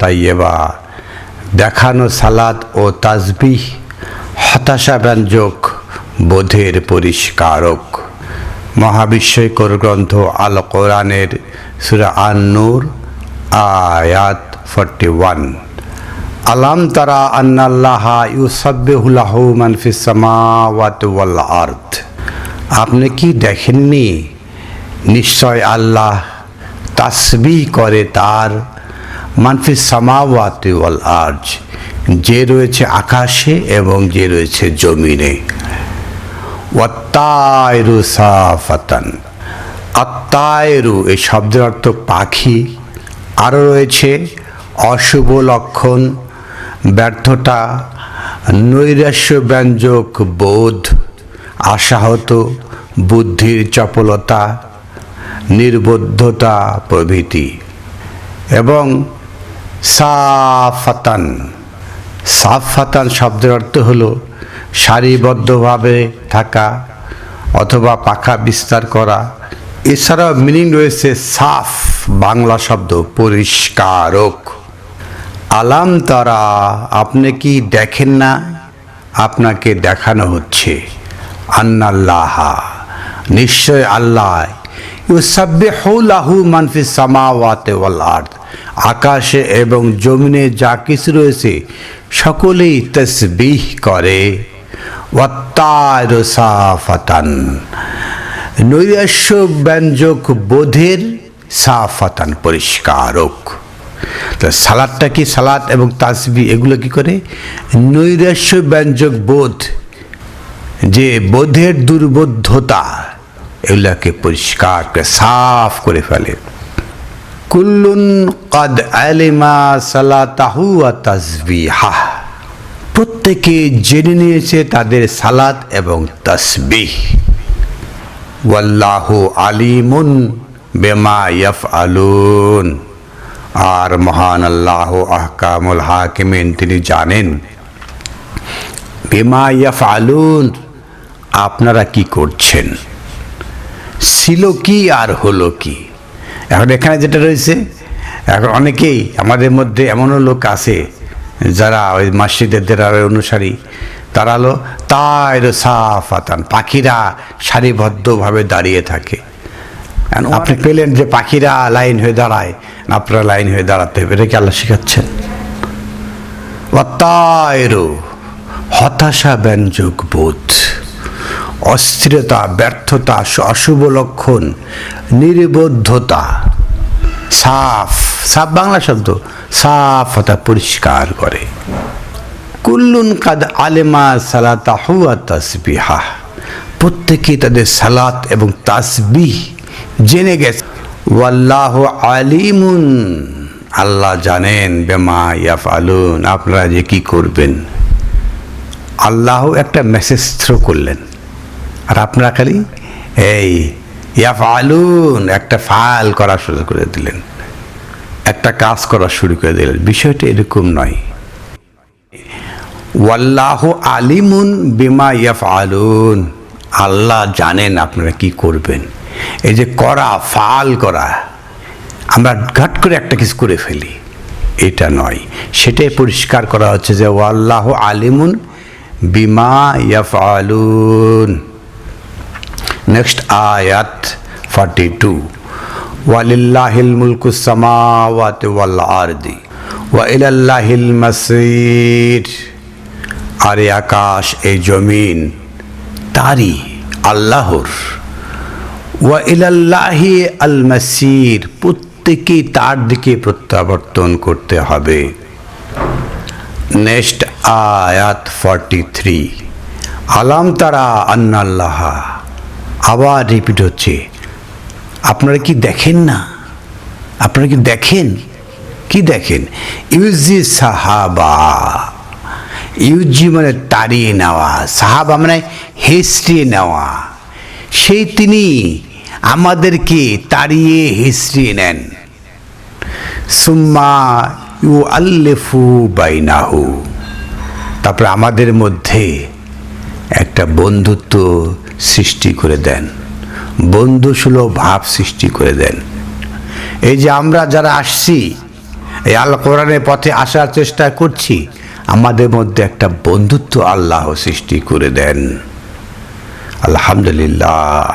তাইয়্যিবা। দেখানো সালাত ও তাসবিহ হতাশা ব্যঞ্জক বোধের পরিষ্কারক। মহাবিশ্বকর গ্রন্থ আল কোরআনের সুরা আন নূর আয়াত ফর্টি ওয়ান। আলাম তারা আন্নাল্লাহা ইউসাব্বিহুলাহু মান ফিস সামাওয়াতি ওয়াল আপনি কি দেখেননি? নিশ্চয় আল্লাহ তাসবি করে তার মানফিস সামাওয়াতি আরজ, যে রয়েছে আকাশে এবং যে রয়েছে জমিনে। ওয়াত্তায়রু সাফাতান আত্মায়রু এই শব্দের অর্থ পাখি। আরও রয়েছে, অশুভ লক্ষণ, ব্যর্থতা, নৈরাশ্য ব্যঞ্জক বোধ, আশাহত, বুদ্ধির চপলতা নির্বুদ্ধতা প্রভৃতি। এবং সাফাতান। সাফাতান শব্দের অর্থ হলো সারিবদ্ধভাবে থাকা অথবা পাখা বিস্তার করা। এছাড়াও মিনিং রয়েছে সাফ, বাংলা শব্দ পরিষ্কারক। আলাম তারা, আপনি কি দেখেন না? আপনাকে দেখানো হচ্ছে। আন্নাল্লাহা, নিশ্চয় আল্লাহ ইউসাব্বিহুলাহু মানফিস সামাওয়াতি ওয়াল আরদ। আকাশে এবং জমিনে যা কিছু রয়েছে, সকলেই তসবিহ করে। ওয়াত্তায়রু সাফাতান। নৈরাশ্য ব্যঞ্জক বোধের সাফাতান পরিষ্কারক সালাদটা কি সালাদ এবং তাসবি এগুলো কি করে? নৈরাশ্য ব্যঞ্জক বোধ, যে বোধের দুর্বোধ্যতা এগুলাকে পরিষ্কার করে সাফ করে ফেলে। কুল্লুন কদ আলিমা সালাতাহু তাসবিহা। প্রত্যেকে জেনে নিয়েছে তাদের সালাত এবং তসবিহ। ওয়াল্লাহু আলিমুন বেমা ইয়াফ আলুন আর মহান আল্লাহ আহকামুল হাকিমিন, তিনি জানেন, বেমা ইয়াফ আলুন আপনারা কি করছেন? ছিল কি আর হলো কি? এখন এখানে যেটা রয়েছে এখন অনেকেই আমাদের মধ্যে এমনও লোক আছে যারা ওই মাসিদের দেরার অনুসারী। তারা হলো তাইর সাফাতান পাখিরা সারিবদ্ধভাবে দাঁড়িয়ে থাকে। আপনি পেলেন যে পাখিরা লাইন হয়ে দাঁড়ায় আপনারা লাইন হয়ে দাঁড়াতে হবে এটা কি আল্লাহ শেখাচ্ছেন? অতায়রো হতাশা ব্যঞ্জক বোধ। অস্থিরতা, ব্যর্থতা, অশুভ লক্ষণ নির্বদ্ধতা সাফ সাফ বাংলা শব্দ। সাফ হতা পরিষ্কার করে। কুল্লুন কাদ আলেমা সালাতাহু তাসবিহা। প্রত্যেকে তাদের সালাত এবং তাসবিহ জেনে গেছে। ওয়াল্লাহ আলিমুন। আল্লাহ জানেন, বেমা ইয়াফ আলুন আপনারা যে কি করবেন? আল্লাহ একটা মেসেজ থ্রো করলেন। আর আপনারা খালি এই ইয়াফ আলুন একটা ফাল করা শুরু করে দিলেন। একটা কাজ করা শুরু করে দিলেন। বিষয়টা এরকম নয়। ওয়াল্লাহ আলিমুন বিমা ইয়াফ আলুন আল্লাহ জানেন আপনারা কি করবেন। এই যে করা, ফাল করা, আমরা ঘাট করে একটা কিছু করে ফেলি। এটা নয়। সেটাই পরিষ্কার করা হচ্ছে যে ওয়াল্লাহ আলিমুন বিমা ইয়াফ আলুন ফর্টি টু ওয়ালিল্লাহিল মুলকু সামাওয়াতি ওয়াল আরদি ওয়া ইলাল্লাহিল মাসির আর এই আকাশ এই জমিন তারই আল্লাহর ওয়া ইলাল্লাহি আল মাসির প্রত্যেকেই তার দিকে প্রত্যাবর্তন করতে হবে নেক্সট আয়াত ফর্টি থ্রি আলাম তারা আন্নাল্লাহ আবার রিপিট হচ্ছে। আপনারা কি দেখেন না? আপনারা কি দেখেন? কি দেখেন? ইউজি সাহাবা। ইউজি মানে তাড়িয়ে নেওয়া। সাহাবা মানে হিস্ট্রি নেওয়া। সেই তিনি আমাদেরকে তাড়িয়ে হিস্ট্রি নেন। সুম্মা ইউ আল্লেফু বাইনাহু। তারপরে আমাদের মধ্যে একটা বন্ধুত্ব সৃষ্টি করে দেন। বন্ধুসুলভ ভাব সৃষ্টি করে দেন। এই যে আমরা যারা আসছি, এই আল কোরআনের পথে আসার চেষ্টা করছি, আমাদের মধ্যে একটা বন্ধুত্ব আল্লাহ সৃষ্টি করে দেন। আলহামদুলিল্লাহ।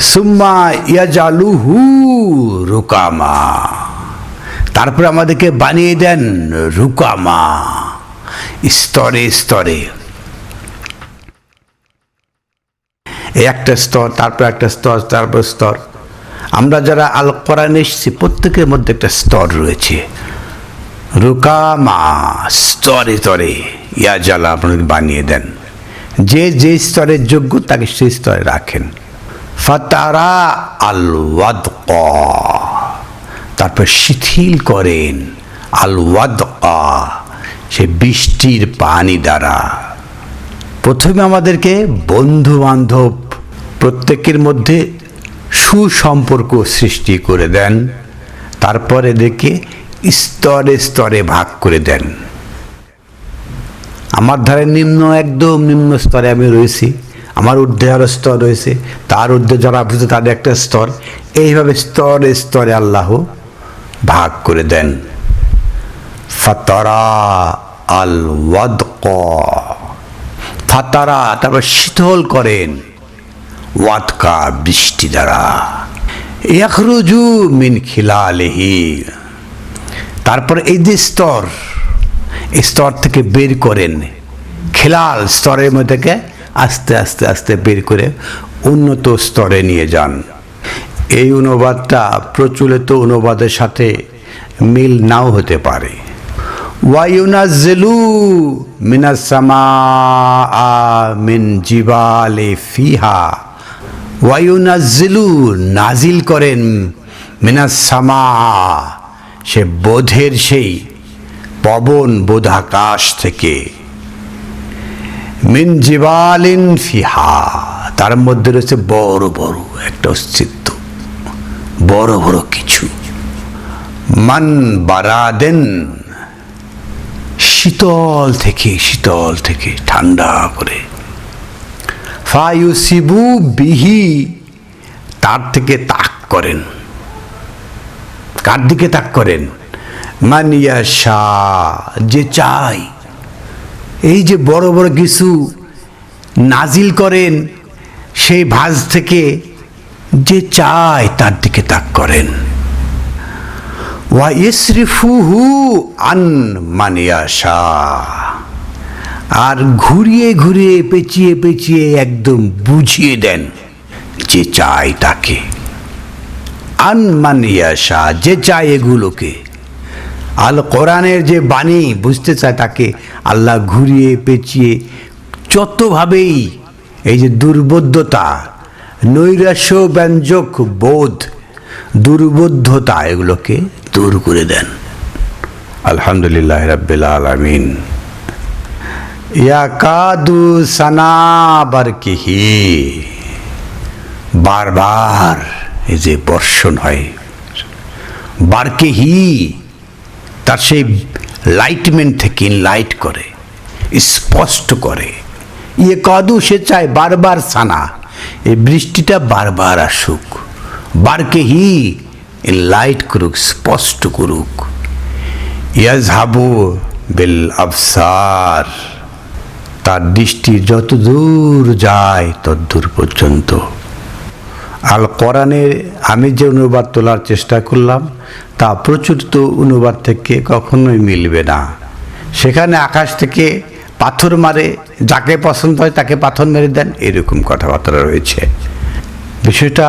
সুম্মা ইয়াজালুহু রুকামা। তারপর আমাদেরকে বানিয়ে দেন রুকামা। স্তরে স্তরে। এই একটা স্তর, তারপর একটা স্তর, তারপর স্তর। আমরা যারা আল কোরআন এসেছি, প্রত্যেকের মধ্যে একটা স্তর রয়েছে। রুকামা স্তরে স্তরে, ইয়া জালা আপনাকে বানিয়ে দেন। যে যে স্তরের যোগ্য, তাকে সেই স্তরে রাখেন। ফাতারা আল ওয়াদক তারপর শিথিল করেন আল ওয়াদক সে বৃষ্টির পানি দ্বারা। প্রথমে আমাদেরকে বন্ধু বান্ধব প্রত্যেকের মধ্যে সুসম্পর্ক সৃষ্টি করে দেন। তারপরে এদেরকে স্তরে স্তরে ভাগ করে দেন। আমার ধারে নিম্ন, একদম নিম্ন স্তরে আমি রয়েছি। আমার ঊর্ধ্বে আরও স্তর রয়েছে। তার ঊর্ধ্বে যারা বুঝে তাদের একটা স্তর। এইভাবে স্তরে স্তরে আল্লাহ ভাগ করে দেন। ফাতারা আল ওয়াদক ফাতারা তারপর শীতল করেন। ওয়াতকা বৃষ্টি দ্বারা। ইয়াখরুজু মিন খিলালেহি। তারপর এই যে স্তর, এই স্তর থেকে বের করেন। খেলাল স্তরের মধ্যে থেকে আস্তে আস্তে আস্তে বের করে উন্নত স্তরে নিয়ে যান। এই অনুবাদটা প্রচলিত অনুবাদের সাথে মিল নাও হতে পারে। ওয়ায়ুনাজ্জেলু মিনাসামা মিন জিবালে ফিহা ওয়ায়ুনাজ্জেলু নাজিল করেন মিনাসামা সে বোধের সেই পবন বোধাকাশ থেকে মিন জিবালিন ফিহা। তার মধ্যে রয়েছে বড় বড় একটা অস্তিত্ব, বড় বড় কিছু। মান বারাদেন শীতল থেকে শীতল থেকে, ঠান্ডা করে। ফায়ুসিবু বিহি, তার থেকে তাক করেন। কার দিকে তাক করেন? মানিয়া শাহ যে চাই এই যে বড় বড় কিছু নাজিল করেন, সেই ভাজ থেকে যে চায়, তার দিকে তাক করেন। আন আর ঘুরিয়ে ঘুরিয়ে পেঁচিয়ে পেঁচিয়ে একদম বুঝিয়ে দেন যে চায় তাকে। আনমানিয়া শাহ যে চায় এগুলোকে। আল কোরআনের যে বাণী, বুঝতে চায় তাকে। আল্লাহ ঘুরিয়ে পেঁচিয়ে যতভাবেই এই যে দুর্বোধ্যতা, নৈরাশ্য ব্যঞ্জক বোধ, দুর্বোধ্যতা এগুলোকে দূর করে দেন। আলহামদুলিল্লাহ রাব্বিল আলামিন। ইয়াকাদু সানা বারকিহি। বারবার এই যে বর্ষণ হয়। বারকেহি, তার সেই লাইটমেন্ট থেকে লাইট করে, স্পষ্ট করে। ইয়ে কদু সে চায় বারবার সানা। এই বৃষ্টিটা বারবার আসুক। বারকেহি লাইট করুক, স্পষ্ট করুক। ইয়াজহাবু বিল আফসার তার দৃষ্টি যত দূর যায় তত দূর পর্যন্ত। আল কোরআনের, আমি যে অনুবাদ তোলার চেষ্টা করলাম, তা প্রচলিত অনুবাদ থেকে কখনোই মিলবে না। সেখানে আকাশ থেকে পাথর মারে, যাকে পছন্দ হয় তাকে পাথর মেরে দেন, এরকম কথাবার্তা রয়েছে। বিষয়টা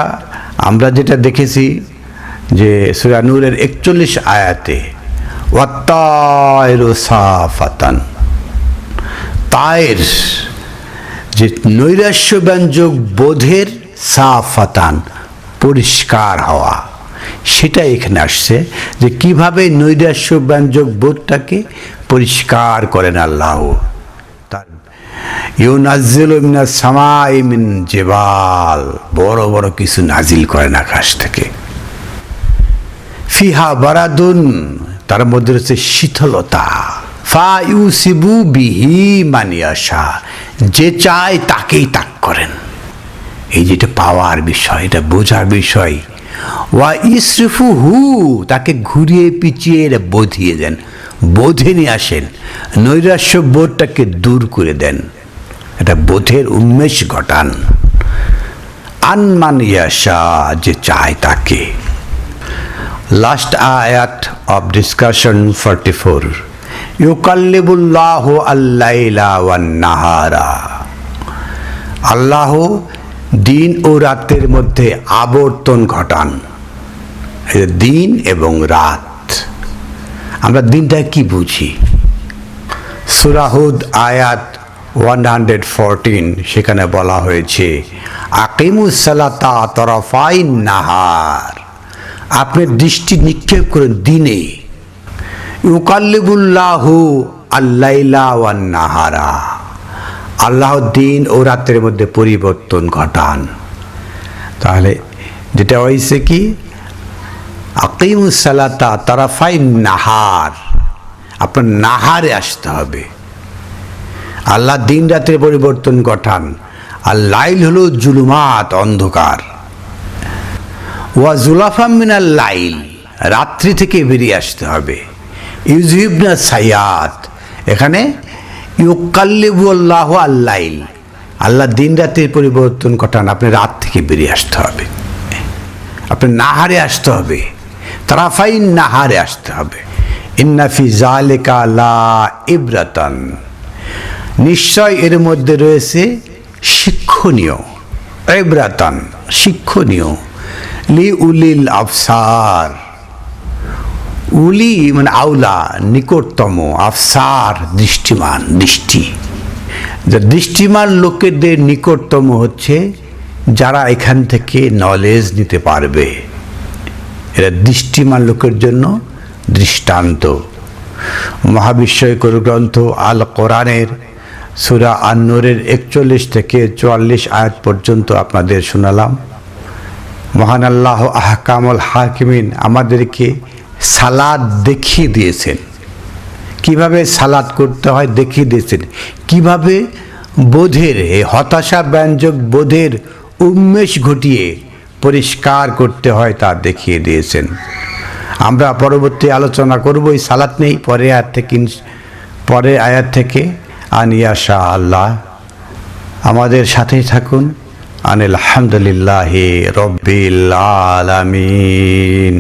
আমরা যেটা দেখেছি যে সুরানুরের একচল্লিশ আয়াতে, ওয়াত্তায়রু সাফাতান। তায়ের যে নৈরাশ্য ব্যঞ্জক বোধের সাফাতান পরিষ্কার হওয়া সেটা এখানে আসছে যে কীভাবে নৈরাশ্য ব্যঞ্জক বোধটাকে পরিষ্কার করেন আল্লাহ। তার ইউনাজিল মিনা সামাই মিন জেবাল, বড় বড় কিছু নাজিল করেন আকাশ থেকে। ফিহা বারাদুন, তার মধ্যে রয়েছে শীতলতা। ফা ইউসিবু বিহি মানিয়াশা যে চায় তাকেই তাক করেন। এই যেটা পাওয়ার বিষয়, এটা বোঝার বিষয়। ওয়া ইসরিফু হু তাকে ঘুরিয়ে পিছিয়ে বোধিয়ে দেন, বোধে নিয়ে আসেন। নৈরাশ্য বোধটাকে দূর করে দেন। এটা বোধের উন্মেষ ঘটান। আনমান ইয়াশা, যে চায় তাকে। অফ ডিসকাশন ফর্টি ফোর ইউকাল্লিবুল্লাহ আল্লাইলা ওয়ান নাহারা আল্লাহ দিন ও রাতের মধ্যে আবর্তন ঘটান। দিন এবং রাত। আমরা দিনটা কি বুঝি? সুরাহুদ আয়াত ওয়ান হান্ড্রেড ফোরটিন সেখানে বলা হয়েছে আকিমুসালাতা তরফাইন নাহার। আপনি দৃষ্টি নিক্ষেপ করেন দিনে। ইউকাল্লিবুল্লাহ আল্লাইলা আল্লাহ দিন ও রাতের মধ্যে পরিবর্তন ঘটান। তাহলে যেটা হয়েছে কি? আকিমুসালাতা তারাফাই নাহার আপনার নাহারে আসতে হবে। আল্লাহ দিন রাতের পরিবর্তন ঘটান। আর লাইল হলো জুলুমাত, অন্ধকার। ওয়া জুলাফাম মিনাল লাইল, রাত্রি থেকে বেরিয়ে আসতে হবে। ইউজহিবনা সায়াত এখানে ইউকাল্লিবু আল্লাহ আল্লাইল আল্লাহ দিন রাতের পরিবর্তন ঘটান, আপনি রাত থেকে বেরিয়ে আসতে হবে। আপনি নাহারে আসতে হবে, তারাফাইন নাহারে আসতে হবে। ইন্নাফি জালেকা লা ইব্রাতান, নিশ্চয় এর মধ্যে রয়েছে শিক্ষণীয়, ইব্রাতান, শিক্ষণীয়। লি উলিল আফসার উলি মানে আউলা, নিকটতম আফসার দৃষ্টিমান, দৃষ্টি। দৃষ্টিমান লোকেদের নিকটতম হচ্ছে যারা এখান থেকে নলেজ নিতে পারবে। এরা দৃষ্টিমান লোকের জন্য দৃষ্টান্ত। মহাবিশ্বকর গ্রন্থ আল কোরআনের সুরা আন্নুরের একচল্লিশ থেকে চুয়াল্লিশ আয়াত পর্যন্ত আপনাদের শোনালাম। মহান আল্লাহ আহকামুল হাকিমিন আমাদেরকে সালাদ দেখিয়ে দিয়েছেন। কীভাবে সালাদ করতে হয় দেখিয়ে দিয়েছেন? কীভাবে বোধের হতাশা ব্যঞ্জক বোধের উন্মেষ ঘটিয়ে পরিষ্কার করতে হয় তা দেখিয়ে দিয়েছেন। আমরা পরবর্তী আলোচনা করব, এই সালাত নেই, পরে আয়াত থেকে পরে আয়াত থেকে। আনিয়া শাহ আল্লাহ, আমাদের সাথেই থাকুন। আনিল হামদুলিল্লাহ রবিল আলামিন।